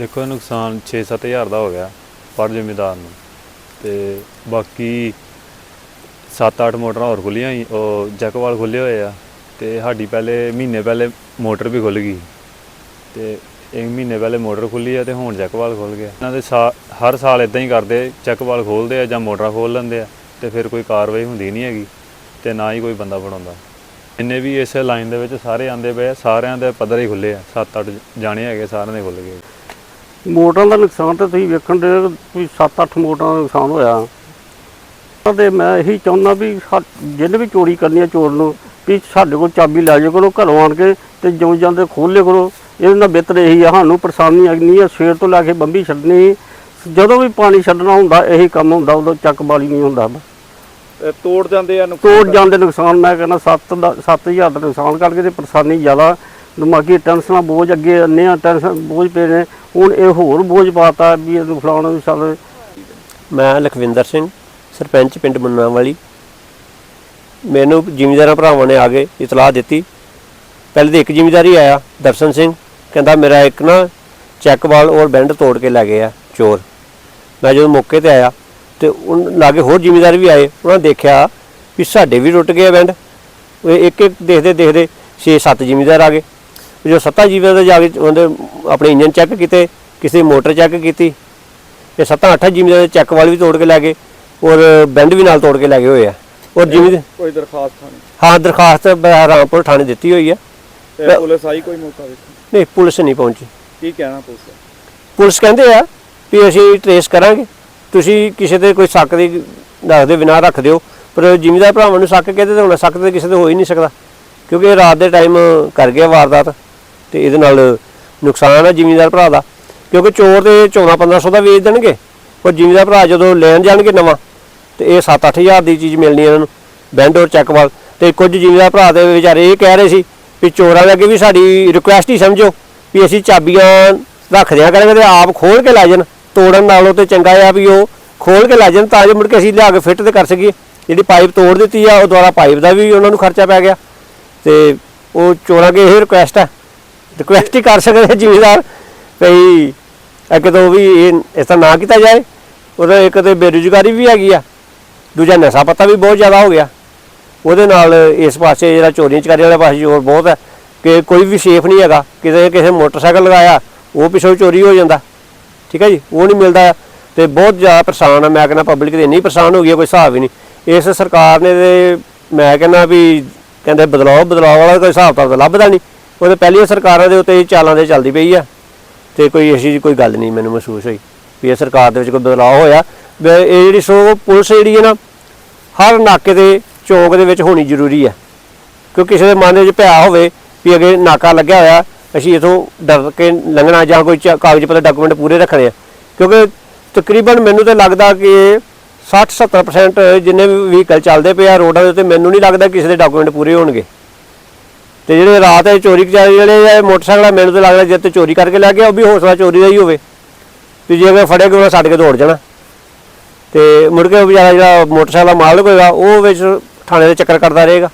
ਦੇਖੋ, ਇਹ ਨੁਕਸਾਨ 6-7000 ਦਾ ਹੋ ਗਿਆ ਪਰ ਜ਼ਿਮੀਦਾਰ ਨੂੰ। ਤੇ ਬਾਕੀ 7-8 ਮੋਟਰਾਂ ਹੋਰ ਖੁੱਲੀਆਂ ਸੀ, ਉਹ ਜੈਕਵਾਲ ਖੁੱਲੇ ਹੋਏ ਆ ਤੇ ਸਾਡੀ ਪਹਿਲੇ, ਮਹੀਨੇ ਪਹਿਲੇ ਮੋਟਰ ਵੀ ਖੁੱਲ ਗਈ ਤੇ ਇੱਕ ਮਹੀਨੇ ਪਹਿਲੇ ਮੋਟਰ ਖੁੱਲੀ ਆ ਤੇ ਹੁਣ ਜੈਕਵਾਲ ਖੁੱਲ ਗਿਆ। ਇਹਨਾਂ ਦੇ ਸਾ- ਹਰ ਸਾਲ ਇਦਾਂ ਹੀ ਕਰਦੇ, ਜੈਕਵਾਲ ਖੋਲਦੇ ਆ ਜਾਂ ਮੋਟਰਾਂ ਖੋਲ ਲੈਂਦੇ ਆ ਤੇ ਫਿਰ ਕੋਈ ਕਾਰਵਾਈ ਹੁੰਦੀ ਨਹੀਂ ਹੈਗੀ ਤੇ ਨਾ ਹੀ ਕੋਈ ਬੰਦਾ ਫੜਾਉਂਦਾ ਇੰਨੇ ਵੀ ਇਸ ਲਾਈਨ ਦੇ ਵਿੱਚ ਸਾਰੇ ਆਂਦੇ ਪਏ ਸਾਰਿਆਂ ਦੇ ਪੱਧਰ ਹੀ ਖੁੱਲੇ ਆ 7-8 ਜਾਣੇ ਹੈਗੇ, ਸਾਰਿਆਂ ਦੇ ਖੁੱਲ ਗਏ। ਮੋਟਰਾਂ ਦਾ ਨੁਕਸਾਨ ਤਾਂ ਤੁਸੀਂ ਵੇਖਣ ਦੇ ਵੀ 7-8 ਮੋਟਰਾਂ ਦਾ ਨੁਕਸਾਨ ਹੋਇਆ। ਤੇ ਮੈਂ ਇਹੀ ਚਾਹੁੰਦਾ ਵੀ ਜਿਹਨੇ ਵੀ ਚੋਰੀ ਕਰਨੀ ਹੈ ਚੋਰ ਨੂੰ ਵੀ ਸਾਡੇ ਕੋਲ ਚਾਬੀ ਲੈ ਜਾਓ ਕਰੋ ਘਰੋਂ ਆਣ ਕੇ ਤੇ ਜਿਉਂ ਜਾਂਦੇ ਖੋਲੇ ਕਰੋ। ਇਹਦੇ ਨਾਲ ਬਿਹਤਰ ਇਹੀ ਆ ਸਾਨੂੰ ਪਰੇਸ਼ਾਨੀ ਆਣੀ ਹੈ ਸਵੇਰ ਤੋਂ ਲੈ ਕੇ ਬੰਬੀ ਛੱਡਣੀ। ਜਦੋਂ ਵੀ ਪਾਣੀ ਛੱਡਣਾ ਹੁੰਦਾ ਇਹੀ ਕੰਮ ਹੁੰਦਾ ਉਦੋਂ ਚੱਕ ਬਾਲੀ ਨਹੀਂ ਹੁੰਦਾ। ਤੋੜ ਜਾਂਦੇ ਆ ਨੁਕਸਾਨ ਤੋੜ ਜਾਂਦੇ ਨੁਕਸਾਨ ਮੈਂ ਕਹਿੰਦਾ 7 ਦਾ 7000 ਦਾ ਨੁਕਸਾਨ ਕਰਕੇ ਤੇ ਪਰੇਸ਼ਾਨੀ ਜ਼ਿਆਦਾ। ਦਿਮਾਗੀ ਟੈਨਸ਼ਨਾਂ ਬੋਝ ਅੱਗੇ ਅੰਨੇ ਆ, ਟੈਨਸ਼ਨ ਬੋਝ ਪਏ ਨੇ। ਹੁਣ ਇਹ ਹੋਰ ਬੋਝ ਪਾਤਾ ਵੀ ਇਹ ਫਲਾਣਾ ਵੀ ਸਾਲ ਮੈਂ ਲਖਵਿੰਦਰ ਸਿੰਘ, ਸਰਪੰਚ ਪਿੰਡ ਮੁੰਨਾ ਵਾਲੀ ਮੈਨੂੰ ਜ਼ਿਮੀਂਦਾਰਾਂ ਭਰਾਵਾਂ ਨੇ ਆ ਕੇ ਇਤਲਾਹ ਦਿੱਤੀ। ਪਹਿਲੇ ਤਾਂ ਇੱਕ ਜ਼ਿਮੀਂਦਾਰ ਆਇਆ, ਦਰਸ਼ਨ ਸਿੰਘ। ਕਹਿੰਦਾ ਮੇਰਾ ਇੱਕ ਨਾ ਚੈੱਕ ਵਾਲ ਔਰ ਬੈਂਡ ਤੋੜ ਕੇ ਲੈ ਗਏ ਆ, ਚੋਰ। ਮੈਂ ਜਦੋਂ ਮੌਕੇ ਤੇ ਆਇਆ ਤੇ ਉਹ ਲਾਗੇ ਹੋਰ ਜ਼ਿਮੀਂਦਾਰ ਵੀ ਆਏ, ਉਹਨਾਂ ਦੇਖਿਆ ਵੀ ਸਾਡੇ ਵੀ ਟੁੱਟ ਗਏ ਆ ਬੈਂਡ। ਉਹ ਇੱਕ ਇੱਕ ਦੇਖਦੇ ਦੇਖਦੇ 6-7 ਜ਼ਿਮੀਂਦਾਰ ਆ ਗਏ। ਜੋ ਸੱਤਾਂ ਜ਼ਿਮੀਂਦਾਰ ਜਾ ਕੇ ਉਹਦੇ ਆਪਣੇ ਇੰਜਨ ਚੈੱਕ ਕੀਤੇ ਕਿਸੇ ਦੀ ਮੋਟਰ ਚੈੱਕ ਕੀਤੀ ਇਹ ਸੱਤਾਂ ਅੱਠਾਂ ਜ਼ਿਮੀਂਦਾਰ ਦੇ ਚੈੱਕ ਵਾਲ ਵੀ ਤੋੜ ਕੇ ਲੈ ਗਏ ਔਰ ਬੈਂਡ ਵੀ ਨਾਲ ਤੋੜ ਕੇ ਲੈ ਗਏ ਹੋਏ ਆ। ਔਰ ਜ਼ਿਮੀਂਦਾਰ ਕੋਈ ਦਰਖਾਸਤ ਨਹੀਂ ਹਾਂ ਦਰਖਾਸਤ ਬ- ਰਾਮਪੁਰ ਥਾਣੇ ਦਿੱਤੀ ਹੋਈ ਆ। ਤੇ ਪੁਲਿਸ ਆਈ ਕੋਈ ਮੌਕਾ ਵੇਖੋ ਨਹੀਂ ਪੁਲਿਸ ਨਹੀਂ ਪਹੁੰਚੀ। ਕੀ ਕਹਿਣਾ ਪੁਲਿਸ ਦਾ? ਪੁਲਿਸ ਕਹਿੰਦੇ ਆ ਵੀ ਅਸੀਂ ਟਰੇਸ ਕਰਾਂਗੇ। ਤੁਸੀਂ ਕਿਸੇ ਤੇ ਕੋਈ ਸ਼ੱਕ ਦੀ ਦੱਸਦੇ ਬਿਨਾਂ ਰੱਖ ਦਿਓ। ਪਰ ਜ਼ਿਮੀਂਦਾਰ ਭਰਾਵਾਂ ਨੂੰ ਸ਼ੱਕ ਕਹਿੰਦੇ ਤਾਂ ਹੁਣ ਸ਼ੱਕ ਤੇ ਕਿਸੇ ਤੇ ਹੋ ਹੀ ਨਹੀਂ ਸਕਦਾ। ਕਿਉਂਕਿ ਰਾਤ ਦੇ ਟਾਈਮ ਕਰ ਗਿਆ ਵਾਰਦਾਤ। ਤੇ ਇਹਦੇ ਨਾਲ ਨੁਕਸਾਨ ਆ ਜ਼ਿਮੀਂਦਾਰ ਭਰਾ ਦਾ। ਕਿਉਂਕਿ ਚੋਰ ਤੇ 14 1500 ਦਾ ਵੇਚ ਦੇਣਗੇ। ਪਰ ਜ਼ਿਮੀਂਦਾਰ ਭਰਾ ਜਦੋਂ ਲੈਣ ਜਾਣਗੇ ਨਵਾਂ, ਤੇ ਇਹ 7-8000 ਦੀ ਚੀਜ਼ ਮਿਲਣੀ ਇਹਨਾਂ ਨੂੰ ਬੈਂਡੋਰ ਔਰ ਚੈੱਕ ਤੇ ਕੁਝ ਜ਼ਿਮੀਂਦਾਰ ਭਰਾ ਦੇ ਵਿਚਾਰੇ ਇਹ ਕਹਿ ਰਹੇ ਸੀ ਵੀ ਚੋਰਾਂ ਦੇ ਅੱਗੇ ਵੀ ਸਾਡੀ ਰਿਕੁਐਸਟ ਹੀ ਸਮਝੋ ਵੀ ਅਸੀਂ ਚਾਬੀਆਂ ਰੱਖ ਦਿਆਂ ਕਰਾਂਗੇ ਤੇ ਆਪ ਖੋਲ ਕੇ ਲੈ ਜਾਣ। ਤੋੜਨ ਨਾਲੋਂ ਤੇ ਚੰਗਾ ਆ ਵੀ ਉਹ ਖੋਲ ਕੇ ਲੈ ਜਾਣ ਤਾਂ ਜੋ ਮੁੜ ਕੇ ਅਸੀਂ ਲਿਆ ਕੇ ਫਿੱਟ ਤੇ ਕਰ ਸਕੀਏ। ਜਿਹੜੀ ਪਾਈਪ ਤੋੜ ਦਿੱਤੀ ਆ, ਉਹ ਦੁਆਰਾ ਪਾਈਪ ਦਾ ਵੀ ਉਹਨਾਂ ਨੂੰ ਖਰਚਾ ਪੈ ਗਿਆ। ਤੇ ਉਹ ਚੋਰਾਂ ਅੱਗੇ ਇਹ ਰਿਕੁਐਸਟ ਹੈ ਰਿਕੁਐਸਟ ਹੀ ਕਰ ਸਕਦੇ ਜ਼ਿਮੀਦਾਰ ਭਈ ਅੱਗੇ ਤੋਂ ਵੀ ਇਹ ਇਸ ਤਰ੍ਹਾਂ ਨਾ ਕੀਤਾ ਜਾਏ। ਉਹਦਾ ਇੱਕ ਤੇ ਬੇਰੁਜ਼ਗਾਰੀ ਵੀ ਹੈਗੀ ਆ। ਦੂਜਾ ਨਸ਼ਾ ਪੱਤਾ ਵੀ ਬਹੁਤ ਜ਼ਿਆਦਾ ਹੋ ਗਿਆ। ਉਹਦੇ ਨਾਲ ਇਸ ਪਾਸੇ ਜਿਹੜਾ ਚੋਰੀਆਂ ਚਕਾਰੀਆਂ ਵਾਲੇ ਪਾਸੇ ਜ਼ੋਰ ਬਹੁਤ ਹੈ ਕਿ ਕੋਈ ਵੀ ਸੇਫ ਨਹੀਂ ਹੈਗਾ। ਕਿਸੇ ਕਿਸੇ ਮੋਟਰਸਾਈਕਲ ਲਗਾਇਆ ਉਹ ਪਿੱਛੋਂ ਚੋਰੀ ਹੋ ਜਾਂਦਾ। ਠੀਕ ਹੈ ਜੀ? ਉਹ ਨਹੀਂ ਮਿਲਦਾ। ਤੇ ਬਹੁਤ ਜ਼ਿਆਦਾ ਪਰੇਸ਼ਾਨ ਆ। ਮੈਂ ਕਹਿੰਦਾ ਪਬਲਿਕ ਤੇ ਇੰਨੀ ਪਰੇਸ਼ਾਨ ਹੋ ਗਈ ਆ, ਕੋਈ ਹਿਸਾਬ ਹੀ ਨਹੀਂ। ਇਸ ਸਰਕਾਰ ਨੇ ਤੇ ਮੈਂ ਕਹਿੰਦਾ ਵੀ ਕਹਿੰਦੇ ਬਦਲਾਓ ਬਦਲਾਅ ਵਾਲਾ ਕੋਈ ਹਿਸਾਬ ਤਾਂ ਲੱਭਦਾ ਨਹੀਂ। ਉਹ ਤਾਂ ਪਹਿਲੀਆਂ ਸਰਕਾਰਾਂ ਦੇ ਉੱਤੇ ਚਾਲਾਂ ਦੇ ਚੱਲਦੀ ਪਈ ਆ। ਤੇ ਕੋਈ ਐਸੀ ਕੋਈ ਗੱਲ ਨਹੀਂ ਮੈਨੂੰ ਮਹਿਸੂਸ ਹੋਈ ਵੀ ਇਹ ਸਰਕਾਰ ਦੇ ਵਿੱਚ ਕੋਈ ਬਦਲਾਅ ਹੋਇਆ। ਇਹ ਜਿਹੜੀ ਸੋ ਪੁਲਿਸ ਜਿਹੜੀ ਹੈ ਨਾ, ਹਰ ਨਾਕੇ ਦੇ ਚੌਕ ਦੇ ਵਿੱਚ ਹੋਣੀ ਜ਼ਰੂਰੀ ਹੈ ਕਿਉਂਕਿ ਕਿਸੇ ਦੇ ਮਨ ਦੇ ਵਿੱਚ ਭਿਆ ਹੋਵੇ ਵੀ ਅਗੇ ਨਾਕਾ ਲੱਗਿਆ ਹੋਇਆ, ਅਸੀਂ ਇਥੋਂ ਡਰ ਕੇ ਲੰਘਣਾ ਜਾਂ ਕੋਈ ਚ- ਕਾਗਜ਼ ਪੱਤਰ, ਡਾਕੂਮੈਂਟ ਪੂਰੇ ਰੱਖਣੇ ਆ। ਕਿਉਂਕਿ ਤਕਰੀਬਨ ਮੈਨੂੰ ਤਾਂ ਲੱਗਦਾ ਕਿ 60-70% ਜਿੰਨੇ ਵੀ ਵਹੀਕਲ ਚੱਲਦੇ ਪਏ ਆ ਰੋਡਾਂ ਦੇ ਉੱਤੇ, ਮੈਨੂੰ ਨਹੀਂ ਲੱਗਦਾ ਕਿਸੇ ਦੇ ਡਾਕੂਮੈਂਟ ਪੂਰੇ ਹੋਣਗੇ। ਤੇ ਜਿਹੜੇ ਰਾਤ ਇਹ ਚੋਰੀ ਚਾਰੀ ਜਿਹੜੇ ਮੋਟਰਸਾਈਕਲ ਆ, ਮੈਨੂੰ ਤਾਂ ਲੱਗਦਾ ਜੇ ਤੇ ਚੋਰੀ ਕਰਕੇ ਲੈ ਗਿਆ ਉਹ ਵੀ ਹੋ ਸਕਦਾ ਚੋਰੀ ਦਾ ਹੀ ਹੋਵੇ। ਤੇ ਜੇ ਅਗਰ ਫੜਿਆ ਗਿਆ ਉਹ ਛੱਡ ਕੇ ਦੌੜ ਜਾਣਾ। ਤੇ ਮੁੜ ਕੇ ਉਹ ਵਿਚਾਰਾ ਜਿਹੜਾ ਮੋਟਰਸਾਈਕਲ ਦਾ ਮਾਲਕ ਹੋਏਗਾ ਉਹ ਵਿੱਚ ਥਾਣੇ ਦੇ ਚੱਕਰ ਕਰਦਾ ਰਹੇਗਾ।